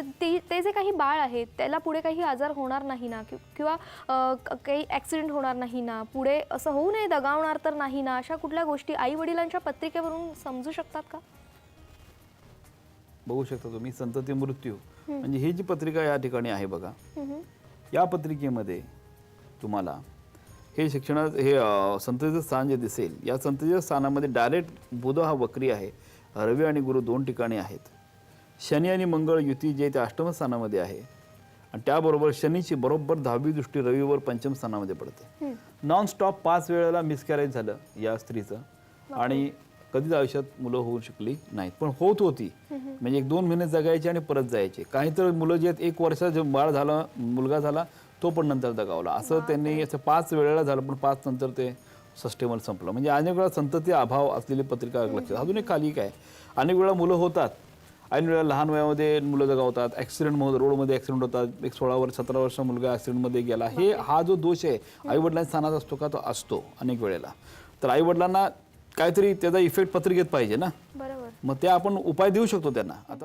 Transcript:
ते ते जे काही बाळ आहे त्याला पुढे काही आजार होणार नाही ना? कि- किंवा काही ॲक्सिडेंट होणार नाही ना? पुढे असं होऊ नये दगावणार तर नाही ना? अशा कुठल्या गोष्टी आई वडिलांच्या पत्रिकेवरून समजू शकतात का? बघू शकता तुम्ही. संतती मृत्यू. म्हणजे ही जी पत्रिका या ठिकाणी आहे बघा. या पत्रिकेमध्ये तुम्हाला हे शिक्षणात हे संततीचं स्थान जे दिसेल या संततीच्या स्थानामध्ये डायरेक्ट बुध हा वक्री आहे. रवी आणि गुरु दोन ठिकाणी आहेत. शनी आणि मंगळ युती जे ते अष्टम स्थानामध्ये आहे. आणि त्याबरोबर शनीची बरोबर दहावी दृष्टी रविवर पंचम स्थानामध्ये पडते. नॉन स्टॉप पाच वेळेला मिसकॅरेज झालं या स्त्रीचं. आणि कधीच आयुष्यात मुलं होऊ शकली नाहीत. पण होत होती. म्हणजे एक दोन महिने जगायचे आणि परत जायचे. काही तर मुलं जे एक वर्षाचं बाळ झालं मुलगा झाला तो पण नंतर दगावला. असं त्यांनी असं पाच वेळेला झालं पण पाच नंतर ते सस्टेबल संपलं. म्हणजे अनेक वेळा संतती अभाव असलेली पत्रिका लक्षात. अजून एक खाली काय अनेक वेळा मुलं होतात ऐन वेळेला लहान वयामध्ये मुलं जगावतात ॲक्सिडेंट रोडमध्ये ॲक्सिडेंट होतात एक सोळा वर्ष सतरा वर्ष मुलगा ॲक्सिडेंटमध्ये गेला. हे हा जो दोष आहे आईवडिलांच्या स्थानात असतो का? तो असतो अनेक वेळेला. तर आईवडिलांना काहीतरी त्याचा इफेक्ट पत्रिकेत पाहिजे ना? बरोबर. मग ते आपण उपाय देऊ शकतो त्यांना. आता